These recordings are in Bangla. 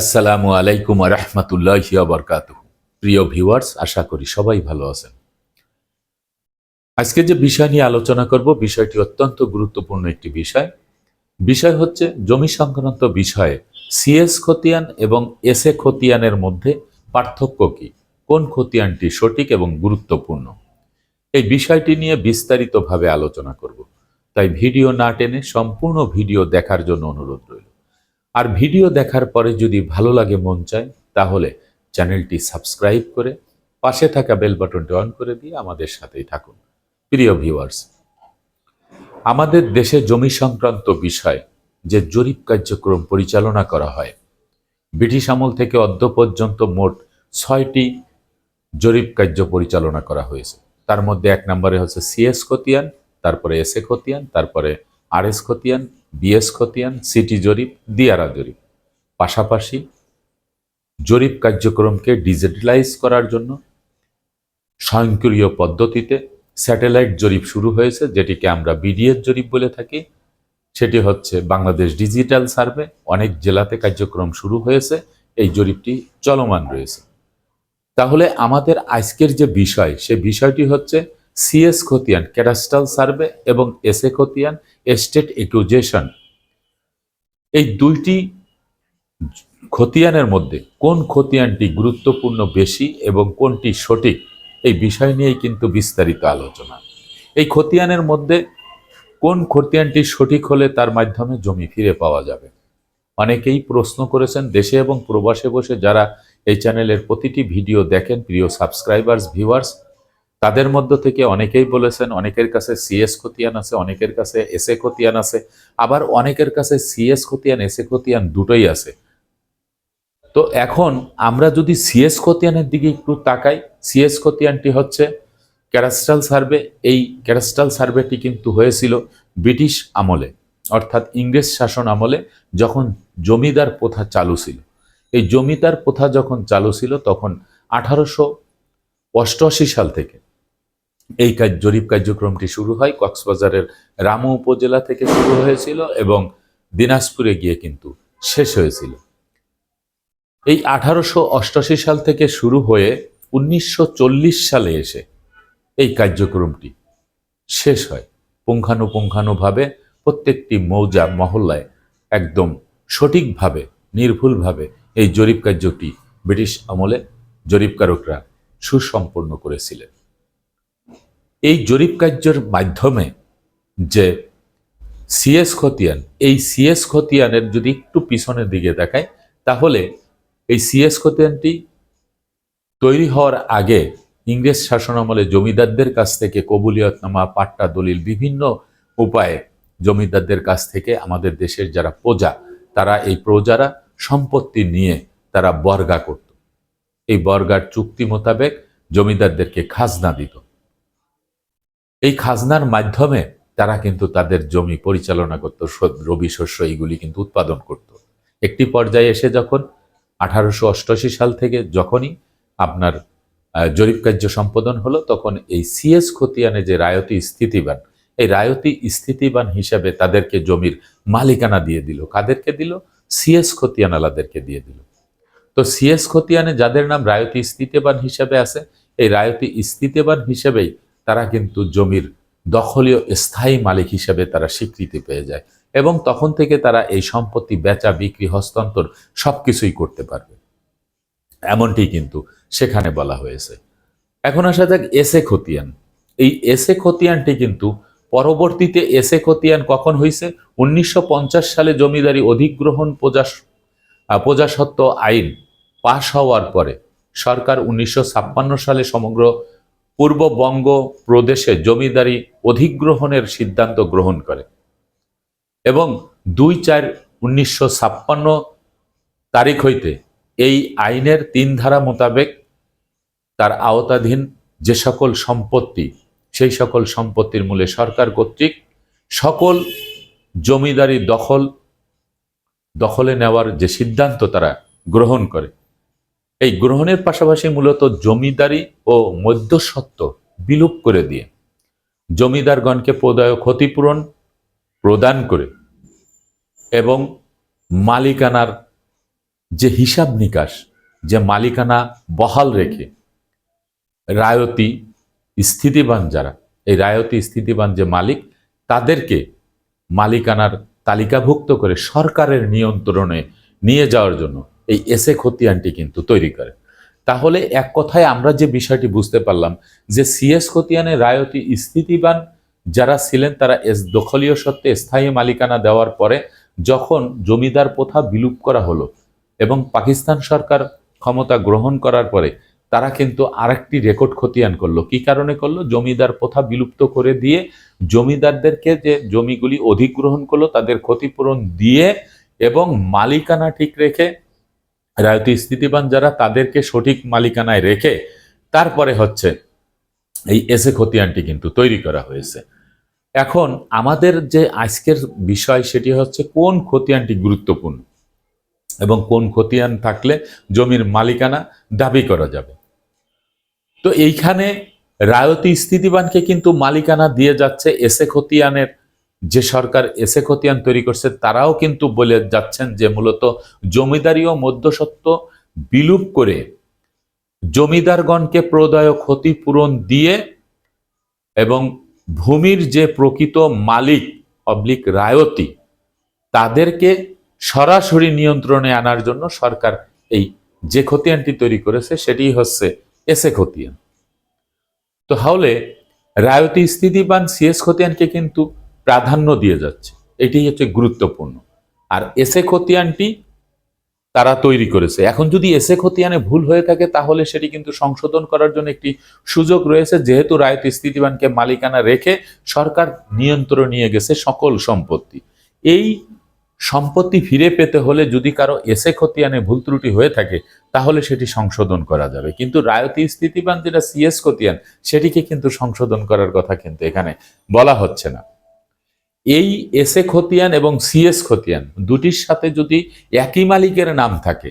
আসসালামু আলাইকুম রহমতুল্লাহ বরকাত প্রিয় ভিউয়ার্স, আশা করি সবাই ভালো আছেন। আজকে যে বিষয় নিয়ে আলোচনা করব, বিষয়টি অত্যন্ত গুরুত্বপূর্ণ একটি বিষয়। বিষয় হচ্ছে জমি সংক্রান্ত বিষয়ে সিএস খতিয়ান এবং এস এ খতিয়ানের মধ্যে পার্থক্য কি? কোন খতিয়ানটি সঠিক এবং গুরুত্বপূর্ণ? এই বিষয়টি নিয়ে বিস্তারিতভাবে আলোচনা করব। তাই ভিডিও না টেনে সম্পূর্ণ ভিডিও দেখার জন্য অনুরোধ রইল। আর ভিডিও দেখার পরে যদি ভালো লাগে মন চায়, তাহলে চ্যানেলটি সাবস্ক্রাইব করে পাশে থাকা বেল বাটনটি অন করে দিয়ে আমাদের সাথেই থাকুন। প্রিয় ভিউয়ার্স, আমাদের দেশে জমি সংক্রান্ত বিষয় যে জরিপ কার্যক্রম পরিচালনা করা হয়, ব্রিটিশ আমল থেকে অদ্য পর্যন্ত মোট ছয়টি জরিপ কার্য পরিচালনা করা হয়েছে। তার মধ্যে এক নম্বরে হচ্ছে সিএস খতিয়ান, তারপরে এসএ খতিয়ান, তারপরে আর এস খতিয়ান বিএস খতিয়ান, সিটি জরিপ, দিয়ারা জরিপ। পাশাপাশি জরিপ কার্যক্রমকে ডিজিটালাইজ করার জন্য স্বয়ংক্রিয় পদ্ধতিতে স্যাটেলাইট জরিপ শুরু হয়েছে, যেটিকে আমরা বিডিএস জরিপ বলে থাকি। সেটি হচ্ছে বাংলাদেশ ডিজিটাল সার্ভে। অনেক জেলাতে কার্যক্রম শুরু হয়েছে, এই জরিপটি চলমান রয়েছে। তাহলে আমাদের আজকের যে বিষয়, সে বিষয়টি হচ্ছে সিএস খতিয়ান ক্যাডাস্ট্রাল সার্ভে এবং এসএ খতিয়ান এস্টেট একুজেশন এই দুইটি খতিয়ানের মধ্যে কোন খতিয়ানটি গুরুত্বপূর্ণ বেশি এবং কোনটি সঠিক, এই বিষয় নিয়েই কিন্তু বিস্তারিত আলোচনা। এই খতিয়ানের মধ্যে কোন খতিয়ানটি সঠিক হলে তার মাধ্যমে জমি ফিরে পাওয়া যাবে? অনেকেই প্রশ্ন করেছেন, দেশে এবং প্রবাসে বসে যারা এই চ্যানেলের প্রতিটি ভিডিও দেখেন, প্রিয় সাবস্ক্রাইবার্স, ভিউয়ার্স তাদের মধ্য থেকে অনেকেই বলেছেন, অনেকের কাছে সিএস খতিয়ান আছে, অনেকের কাছে এসএ খতিয়ান আছে, আবার অনেকের কাছে সিএস খতিয়ান এসএ খতিয়ান দুটোই আছে। তো এখন আমরা যদি সিএস খতিয়ানের দিকে একটু তাকাই সিএস খতিয়ানটি হচ্ছে ক্যারাস্ট্রাল সার্ভে এই ক্যারাস্ট্রাল সার্ভেটি কিন্তু হয়েছিল ব্রিটিশ আমলে, অর্থাৎ ইংরেজ শাসন আমলে যখন জমিদার প্রথা চালু ছিল। এই জমিদার প্রথা যখন চালু ছিল তখন আঠারোশো অষ্টআশি সাল থেকে এই কাজ, জরিপ কার্যক্রমটি শুরু হয় কক্সবাজারের রামু উপজেলা থেকে শুরু হয়েছিল এবং দিনাজপুরে গিয়ে কিন্তু শেষ হয়েছিল। এই আঠারোশো অষ্টআশি সাল থেকে শুরু হয়ে উনিশশো চল্লিশ সালে এসে এই কার্যক্রমটি শেষ হয়। পুঙ্খানুপুঙ্খানুভাবে প্রত্যেকটি মৌজা, মহল্লায় একদম সঠিকভাবে, নির্ভুলভাবে এই জরিপ কার্যটি ব্রিটিশ আমলে জরিপকারকরা সুসম্পন্ন করেছিলেন। এই জরিপ কার্যের মাধ্যমে যে সিএস খতিয়ান, এই সিএস খতিয়ানের যদি একটু পিছনের দিকে দেখায়, তাহলে এই সিএস খতিয়ানটি তৈরি হওয়ার আগে ইংরেজ শাসনামলে জমিদারদের কাছ থেকে কবুলিয়তনামা, পাট্টা দলিল, বিভিন্ন উপায়ে জমিদারদের কাছ থেকে আমাদের দেশের যারা প্রজা, তারা এই প্রজারা সম্পত্তি নিয়ে তারা বর্গা করত। এই বর্গার চুক্তি মোতাবেক জমিদারদেরকে খাজনা দিত। এই খাজনার মাধ্যমে তারা কিন্তু তাদের জমি পরিচালনা করত রবি শস্য এইগুলি কিন্তু উৎপাদন করত। একটি পর্যায়ে এসে যখন আঠারোশো অষ্টআশি সাল থেকে যখনই আপনার জরিপ কার্য সম্পাদন হলো, তখন এই সিএস খতিয়ানে যে রায়তি স্থিতিবান, এই রায়তি স্থিতিবান হিসাবে তাদেরকে জমির মালিকানা দিয়ে দিল। কাদেরকে দিল? সিএস খতিয়ানালাদেরকে দিয়ে দিল। তো সিএস খতিয়ানে যাদের নাম রায়তি স্থিতিবান হিসাবে আছে, এই রায়তি স্থিতিবান হিসেবেই তারা কিন্তু জমির দখলীয় স্থায়ী মালিক হিসেবে তারা স্বীকৃতি পেয়ে যায় এবং তখন থেকে তারা এই সম্পত্তি বেচা, বিক্রি, হস্তান্তর সবকিছুই করতে পারবে। এমনটি কিন্তু সেখানে বলা হয়েছে। এখন আসা যাক এসে খতিয়ান। এই এসে খতিয়ানটি কিন্তু পরবর্তীতে এসে খতিয়ান কখন হয়েছে উনিশশো পঞ্চাশ সালে জমিদারি অধিগ্রহণ প্রজা প্রজাসত্ব আইন পাশ হওয়ার পরে। সরকার উনিশশো ছাপ্পান্ন সালে সমগ্র পূর্ববঙ্গ প্রদেশে জমিদারি অধিগ্রহণের সিদ্ধান্ত গ্রহণ করে এবং দুই চার উনিশশো ছাপ্পান্ন তারিখ হইতে এই আইনের তিন ধারা মোতাবেক তার আওতাধীন যে সকল সম্পত্তি, সেই সকল সম্পত্তির মূলে সরকার কর্তৃক সকল জমিদারি দখল, দখলে নেওয়ার যে সিদ্ধান্ত তারা গ্রহণ করে। এই গ্রহণের পাশাপাশি মূলত জমিদারি ও মধ্যস্বত্ব বিলুপ করে দিয়ে জমিদারগণকে প্রদায় ক্ষতিপূরণ প্রদান করে এবং মালিকানার যে হিসাব নিকাশ, যে মালিকানা বহাল রেখে রায়তি স্থিতিবান যারা, এই রায়তি স্থিতিবান যে মালিক, তাদেরকে মালিকানার তালিকাভুক্ত করে সরকারের নিয়ন্ত্রণে নিয়ে যাওয়ার জন্য এই এসে খতিয়ানটি কিন্তু তৈরি করে। তাহলে এক কথায় আমরা যে বিষয়টি বুঝতে পারলাম যে সিএস খতিয়ানে রায়তি স্থিতিবান যারা ছিলেন তারা এস দখলীয় সত্ত্বে স্থায়ী মালিকানা দেওয়ার পরে যখন জমিদার প্রথা বিলুপ করা হলো এবং পাকিস্তান সরকার ক্ষমতা গ্রহণ করার পরে তারা কিন্তু আরেকটি রেকর্ড খতিয়ান করল। কি কারণে করল? জমিদার প্রথা বিলুপ্ত করে দিয়ে জমিদারদেরকে যে জমিগুলি অধিগ্রহণ করল তাদের ক্ষতিপূরণ দিয়ে এবং মালিকানা ঠিক রেখে রায়তি স্থিতিবান যারা তাদেরকে সঠিক মালিকানায় রেখে তারপরে হচ্ছে এই এসে খতিয়ানটি কিন্তু তৈরি করা হয়েছে। এখন আমাদের যে আজকের বিষয় সেটি হচ্ছে কোন খতিয়ানটি গুরুত্বপূর্ণ এবং কোন খতিয়ান থাকলে জমির মালিকানা দাবি করা যাবে। তো এইখানে রায়তি স্থিতিবানকে কিন্তু মালিকানা দিয়ে যাচ্ছে এসে খতিয়ানের যে সরকার এসে খতিয়ান তৈরি করছে, তারাও কিন্তু বলে যাচ্ছেন যে মূলত জমিদারি ও মধ্যসত্ত্ব বিলুপ করে জমিদারগণকে প্রদয় ক্ষতিপূরণ দিয়ে এবং ভূমির যে প্রকৃত মালিক অবলিক রায়তি, তাদেরকে সরাসরি নিয়ন্ত্রণে আনার জন্য সরকার এই যে খতিয়ানটি তৈরি করেছে সেটি হচ্ছে এসে খতিয়ান। তো তাহলে রায়তি স্থিতিবান সিএস খতিয়ানকে কিন্তু প্রাধান্য দিয়ে যাচ্ছে। এটি হচ্ছে গুরুত্বপূর্ণ। আর এসে খতিয়ানটি তারা তৈরি করেছে। এখন যদি এসে খতিয়ানে ভুল হয়ে থাকে, তাহলে সেটি কিন্তু সংশোধন করার জন্য একটি সুযোগ রয়েছে। যেহেতু রায়ত স্থিতিবানকে মালিকানা রেখে সরকার নিয়ন্ত্রণ নিয়ে গেছে সকল সম্পত্তি। এই সম্পত্তি ফিরে পেতে হলে যদি কারও এসে খতিয়ানে ভুল ত্রুটি হয়ে থাকে, তাহলে সেটি সংশোধন করা যাবে। কিন্তু রায়তি স্থিতিবান যেটা সিএস খতিয়ান, সেটিকে কিন্তু সংশোধন করার কথা কিন্তু এখানে বলা হচ্ছে না। এই এসে খতিয়ান এবং সিএস খতিয়ান দুটির সাথে যদি একই মালিকের নাম থাকে,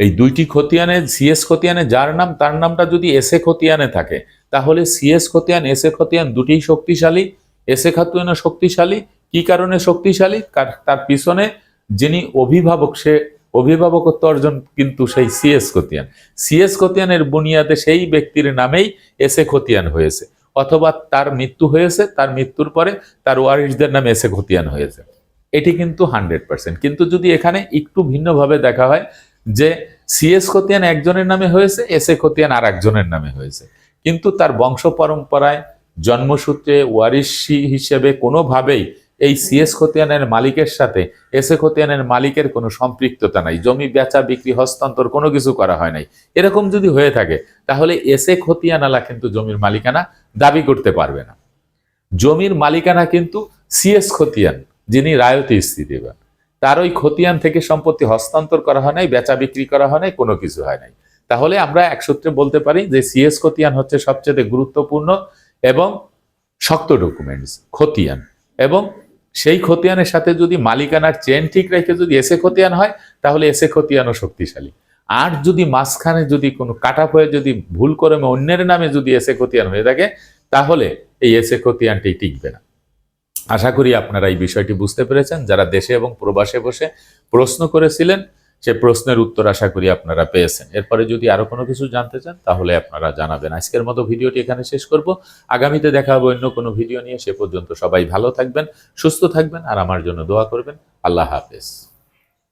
এই দুইটি খতিয়ানে সিএস খতিয়ানে যার নাম, তার নামটা যদি এসে খতিয়ানে থাকে, তাহলে সিএস খতিয়ান এসে খতিয়ান দুটিই শক্তিশালী। এসে খতিয়ানও শক্তিশালী। কি কারণে শক্তিশালী? তার পিছনে যিনি অভিভাবক, সে অভিভাবকত্ব অর্জন কিন্তু সেই সিএস খতিয়ান। সিএস খতিয়ানের বুনিয়াদে সেই ব্যক্তির নামেই এসে খতিয়ান হয়েছে। অথবা তার মৃত্যু হয়েছে, তার মৃত্যুর পরে তার ওয়ারিসদের নামে এসে খতিয়ান হয়েছে। এটি কিন্তু হান্ড্রেড পার্সেন্ট। কিন্তু যদি এখানে একটু ভিন্নভাবে দেখা হয় যে সিএস খতিয়ান একজনের নামে হয়েছে, এসে খতিয়ান আর একজনের নামে হয়েছে। কিন্তু তার বংশ পরম্পরায় জন্মসূত্রে ওয়ারিসি হিসেবে কোনোভাবেই এই সিএস খতিয়ানের মালিকের সাথে, এসে খতিয়ানের মালিকের কোনো সম্পৃক্ততা নাই, জমি বেচা, বিক্রি, হস্তান্তর কোনো কিছু করা হয় নাই। এরকম যদি হয়ে থাকে, তাহলে এসে খতিয়ানালা কিন্তু জমির মালিকানা দাবি করতে পারবে না। জমির মালিকানা কিন্তু সিএস খতিয়ান, যিনি রায়তি স্থিতিবান তার ওই খতিয়ান থেকে সম্পত্তি হস্তান্তর করা হয় নাই, বেচা বিক্রি করা হয় নাই, কোনো কিছু হয় নাই। তাহলে আমরা এক সূত্রে বলতে পারি যে সিএস খতিয়ান হচ্ছে সবচেয়ে গুরুত্বপূর্ণ এবং শক্ত ডকুমেন্টস খতিয়ান। এবং সেই খতিয়ানের সাথে যদি মালিকানার চেন ঠিক রেখে যদি এসে খতিয়ান হয়, তাহলে এসে খতিয়ানও শক্তিশালী। আর যদি মাঝখানে যদি কোনো কাটা হয়ে যদি ভুল করে অন্যের নামে যদি এসে খতিয়ান হয়ে থাকে, তাহলে এই এসে খতিয়ানটি টিকবে না। আশা করি আপনারা এই বিষয়টি বুঝতে পেরেছেন। যারা দেশে এবং প্রবাসে বসে প্রশ্ন করেছিলেন, সে প্রশ্নের উত্তর আশা করি আপনারা পেয়েছেন। এরপরে যদি আরও কোনো কিছু জানতে চান, তাহলে আপনারা জানাবেন। আজকের মতো ভিডিওটি এখানে শেষ করব। আগামীতে দেখা হবে অন্য কোনো ভিডিও নিয়ে। সে পর্যন্ত সবাই ভালো থাকবেন, সুস্থ থাকবেন, আর আমার জন্য দোয়া করবেন। আল্লাহ হাফেজ।